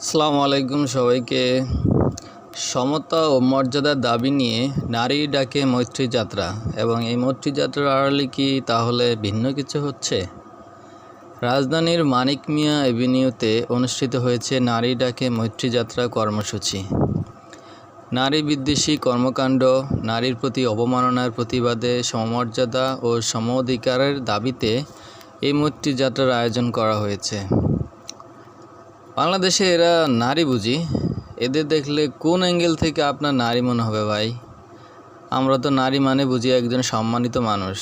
আসসালামু আলাইকুম সবাইকে। সমতা ও মর্যাদার দাবি নিয়ে নারী ডাকে মৈত্রী যাত্রা এবং এই মৈত্রী যাত্রার আড়ালে কি তাহলে ভিন্ন কিছু হচ্ছে? রাজধানীর মানিক মিয়া এভিনিউতে অনুষ্ঠিত হয়েছে নারী ডাকে মৈত্রী যাত্রা কর্মসূচি। নারী বিদ্বেষী কর্মকাণ্ড, নারীর প্রতি অবমাননার প্রতিবাদে সমমর্যাদা ও সম অধিকারের দাবিতে এই মৈত্রী যাত্রার আয়োজন করা হয়েছে। বাংলাদেশে এরা নারী বুঝি। এদের দেখলে কোন অ্যাঙ্গেল থেকে আপনার নারী মনে হবে ভাই? আমরা তো নারী মানে বুঝি একজন সম্মানিত মানুষ।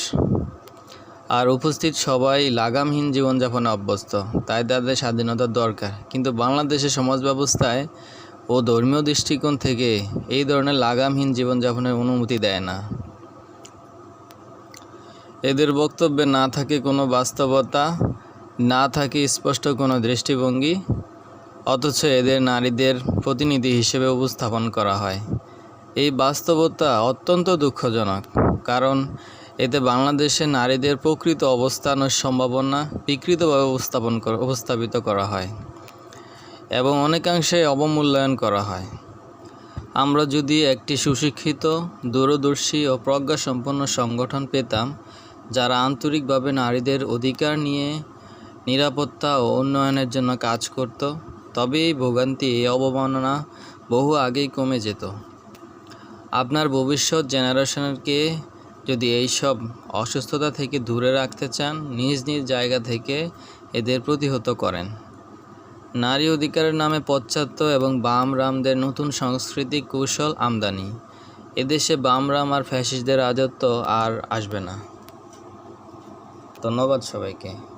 আর উপস্থিত সবাই লাগামহীন জীবনযাপনে অভ্যস্ত, তাই তাদের স্বাধীনতার দরকার। কিন্তু বাংলাদেশের সমাজ ব্যবস্থায় ও ধর্মীয় দৃষ্টিকোণ থেকে এই ধরনের লাগামহীন জীবনযাপনের অনুমতি দেয় না। এদের বক্তব্যে না থাকে কোনো বাস্তবতা, না থাকে স্পষ্ট কোনো দৃষ্টিভঙ্গি অথচ এদের নারীদের প্রতিনিধি হিসেবে উপস্থাপন করা হয়। এই বাস্তবতা অত্যন্ত দুঃখজনক, কারণ এতে বাংলাদেশে নারীদের প্রকৃত অবস্থান ও সম্ভাবনা বিকৃতভাবে উপস্থাপন উপস্থাপিত করা হয় এবং অনেকাংশে অবমূল্যায়ন করা হয়। আমরা যদি একটি সুশিক্ষিত, দূরদর্শী ও প্রজ্ঞাসম্পন্ন সংগঠন পেতাম, যারা আন্তরিকভাবে নারীদের অধিকার নিয়ে নিরাপত্তা ও উন্নয়নের জন্য কাজ করত তবে এই ভোগান্তি এই অবমাননা বহু আগেই কমে যেত। আপনার ভবিষ্যৎ জেনারেশনকে যদি এইসব অসুস্থতা থেকে দূরে রাখতে চান, নিজ নিজ জায়গা থেকে এদের প্রতিহত করেন। নারী অধিকারের নামে পশ্চাত্য এবং বাম রামদের নতুন সাংস্কৃতিক কৌশল আমদানি। এদেশে বাম রাম আর ফ্যাসিস্টদের রাজত্ব আর আসবে না। ধন্যবাদ সবাইকে।